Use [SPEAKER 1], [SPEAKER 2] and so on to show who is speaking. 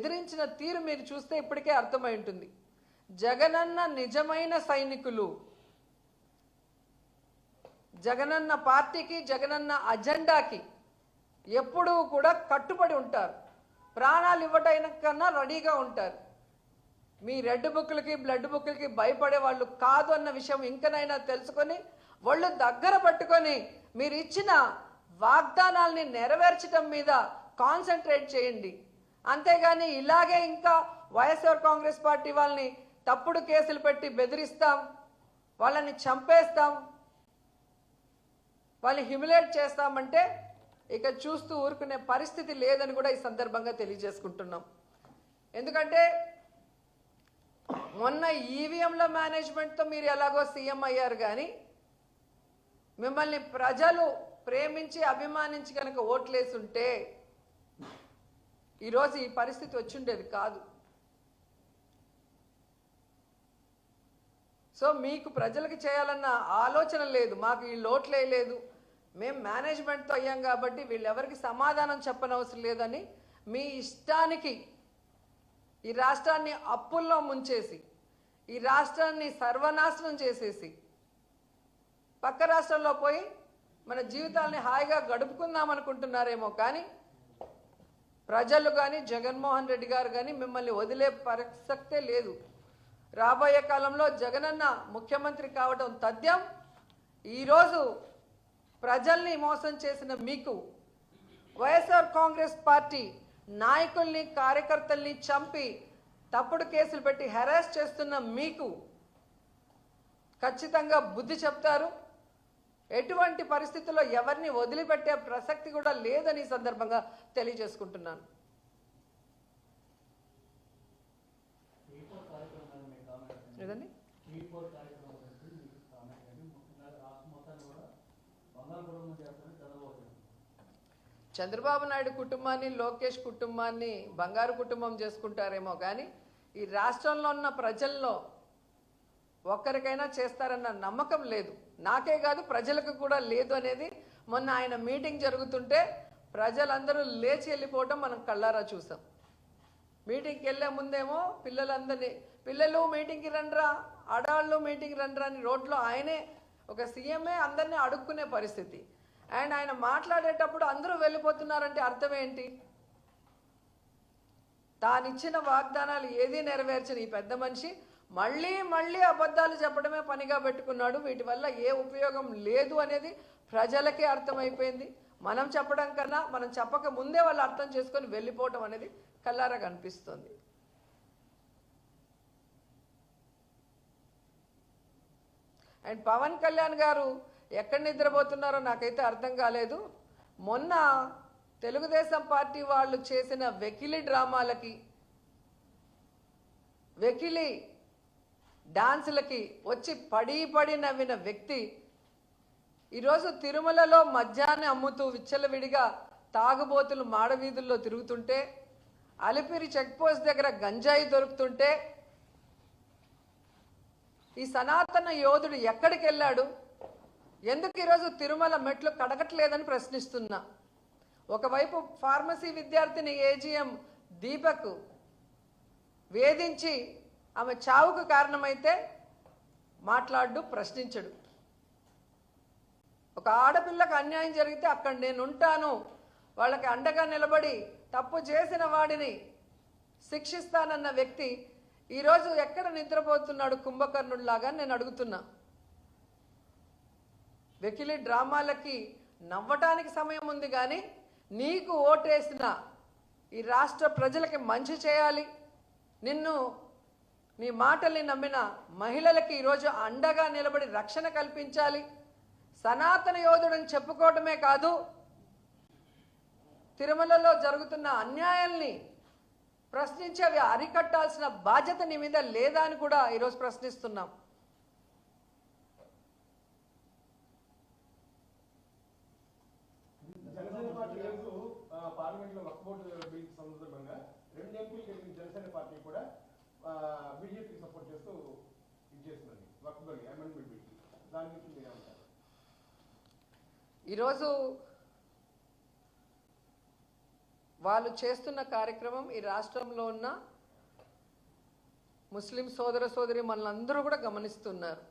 [SPEAKER 1] ఎదిరించిన తీరు మీరు చూస్తే ఇప్పటికే అర్థమై ఉంటుంది. జగనన్న నిజమైన సైనికులు. జగనన్న పార్టీకి జగనన్న అజెండాకి ఎప్పుడూ కూడా కట్టుబడి ఉంటారు. ప్రాణాలు ఇవ్వటైన కన్నా రెడీగా ఉంటారు. మీ రెడ్ బుక్లకి బ్లడ్ బుక్లకి భయపడే వాళ్ళు కాదు అన్న విషయం ఇంకనైనా తెలుసుకొని వాళ్ళు దగ్గర పట్టుకొని మీరు ఇచ్చిన వాగ్దానాల్ని నెరవేర్చడం మీద కాన్సన్ట్రేట్ చేయండి. అంతేగాని ఇలాగే ఇంకా వైఎస్ఆర్ కాంగ్రెస్ పార్టీ వాళ్ళని తప్పుడు కేసులు పెట్టి బెదిరిస్తాం వాళ్ళని చంపేస్తాం వాళ్ళని హ్యూమిలేట్ చేస్తామంటే ఇక చూస్తూ ఊరుకునే పరిస్థితి లేదని కూడా ఈ సందర్భంగా తెలియజేసుకుంటున్నాం. ఎందుకంటే మొన్న ఈవీఎంల మేనేజ్మెంట్తో మీరు ఎలాగో సీఎం అయ్యారు కానీ మిమ్మల్ని ప్రజలు ప్రేమించి అభిమానించి కనుక ఓట్లేసుంటే ఈరోజు ఈ పరిస్థితి వచ్చిండేది కాదు. సో మీకు ప్రజలకు చేయాలన్న ఆలోచన లేదు మాకు ఈ లోట్లే లేదు. మేము మేనేజ్మెంట్తో అయ్యాం కాబట్టి వీళ్ళెవరికి సమాధానం చెప్పనవసరం లేదని మీ ఇష్టానికి ఈ రాష్ట్రాన్ని అప్పుల్లో ముంచేసి ఈ రాష్ట్రాన్ని సర్వనాశనం చేసేసి పక్క రాష్ట్రంలో పోయి మన జీవితాల్ని హాయిగా గడుపుకుందాం అనుకుంటున్నారేమో కానీ ప్రజలు కానీ జగన్మోహన్ రెడ్డి గారు కానీ మిమ్మల్ని వదిలే ప్రసక్తే లేదు. రాబోయే కాలంలో జగనన్న ముఖ్యమంత్రి కావడం తథ్యం. ఈరోజు ప్రజల్ని మోసం చేసిన మీకు వైఎస్ఆర్ కాంగ్రెస్ పార్టీ నాయకుల్ని కార్యకర్తల్ని చంపి తప్పుడు కేసులు పెట్టి హెరాస్ చేస్తున్న మీకు ఖచ్చితంగా బుద్ధి చెప్తారు. ఎటువంటి పరిస్థితుల్లో ఎవరిని వదిలిపెట్టే ప్రసక్తి కూడా లేదని సందర్భంగా తెలియజేసుకుంటున్నాను.
[SPEAKER 2] చంద్రబాబు
[SPEAKER 1] నాయుడు కుటుంబాన్ని లోకేష్ కుటుంబాన్ని బంగారు కుటుంబం చేసుకుంటారేమో కానీ ఈ రాష్ట్రంలో ఉన్న ప్రజల్లో ఒక్కరికైనా చేస్తారన్న నమ్మకం లేదు. నాకే కాదు ప్రజలకు కూడా లేదు అనేది మొన్న ఆయన మీటింగ్ జరుగుతుంటే ప్రజలందరూ లేచి వెళ్ళిపోవటం మనం కళ్ళారా చూసాం. మీటింగ్కి వెళ్ళే ముందేమో పిల్లలందరినీ పిల్లలు మీటింగ్కి రండ్రా ఆడవాళ్ళు మీటింగ్కి రండ్రా అని రోడ్లో ఆయనే ఒక సీఎంఏ అందరినీ అడుక్కునే పరిస్థితి. అండ్ ఆయన మాట్లాడేటప్పుడు అందరూ వెళ్ళిపోతున్నారంటే అర్థం ఏంటి? తానిచ్చిన వాగ్దానాలు ఏదీ నెరవేర్చని ఈ పెద్ద మనిషి మళ్ళీ మళ్ళీ అబద్ధాలు చెప్పడమే పనిగా పెట్టుకున్నాడు. వీటి వల్ల ఏ ఉపయోగం లేదు అనేది ప్రజలకే అర్థమైపోయింది. మనం చెప్పడం కన్నా మనం చెప్పక ముందే వాళ్ళు అర్థం చేసుకొని వెళ్ళిపోవటం అనేది కల్లారా కనిపిస్తుంది. అండ్ పవన్ కళ్యాణ్ గారు ఎక్కడ నిద్రపోతున్నారో నాకైతే అర్థం కాలేదు. మొన్న తెలుగుదేశం పార్టీ వాళ్ళు చేసిన వెకిలి డ్రామాలకి వెకిలి డాన్సులకి వచ్చి పడి పడి నవ్విన వ్యక్తి ఈరోజు తిరుమలలో మద్యాన్ని అమ్ముతూ విచ్చలవిడిగా తాగుబోతులు మాడవీధుల్లో తిరుగుతుంటే అలిపిరి చెక్పోస్ట్ దగ్గర గంజాయి దొరుకుతుంటే ఈ సనాతన యోధుడు ఎక్కడికి వెళ్ళాడు ఎందుకు ఈరోజు తిరుమల మెట్లు కడగట్లేదని ప్రశ్నిస్తున్నా. ఒకవైపు ఫార్మసీ విద్యార్థిని ఏజీఎం దీపక్ వేధించి ఆమె చావుకు కారణమైతే మాట్లాడు ప్రశ్నించడు. ఒక ఆడపిల్లకు అన్యాయం జరిగితే అక్కడ నేను ఉంటాను వాళ్ళకి అండగా నిలబడి తప్పు చేసిన వాడిని శిక్షిస్తానన్న వ్యక్తి ఈరోజు ఎక్కడ నిద్రపోతున్నాడు కుంభకర్ణుడిలాగా నేను అడుగుతున్నా. వెకిలి డ్రామాలకి నవ్వటానికి సమయం ఉంది కానీ నీకు ఓటేసిన ఈ రాష్ట్ర ప్రజలకి మంచి చేయాలి. నిన్ను నీ మాటల్ని నమ్మిన మహిళలకి ఈరోజు అండగా నిలబడి రక్షణ కల్పించాలి. సనాతన యోధుడని చెప్పుకోవటమే కాదు తిరుమలలో జరుగుతున్న అన్యాయాల్ని ప్రశ్నించి అవి అరికట్టాల్సిన బాధ్యత నీ మీద లేదా అని కూడా ఈరోజు ప్రశ్నిస్తున్నాం.
[SPEAKER 3] పార్లమెంట్లో వక్ఫ్ బోర్డు బిల్ సందర్భంగా రెండు ఎంపీలు జనసేన పార్టీ కూడా. బీజేపీకి సపోర్ట్ చేస్తూ ఇది చేస్తున్నది వక్ఫ్ బిల్ అమెండ్మెంట్ బిల్ దాని గురించి మీరు ఏమంటారు?
[SPEAKER 1] ఈరోజు వాళ్ళు చేస్తున్న కార్యక్రమం ఈ రాష్ట్రంలో ఉన్న ముస్లిం సోదర సోదరి మనలందరూ కూడా గమనిస్తున్నారు.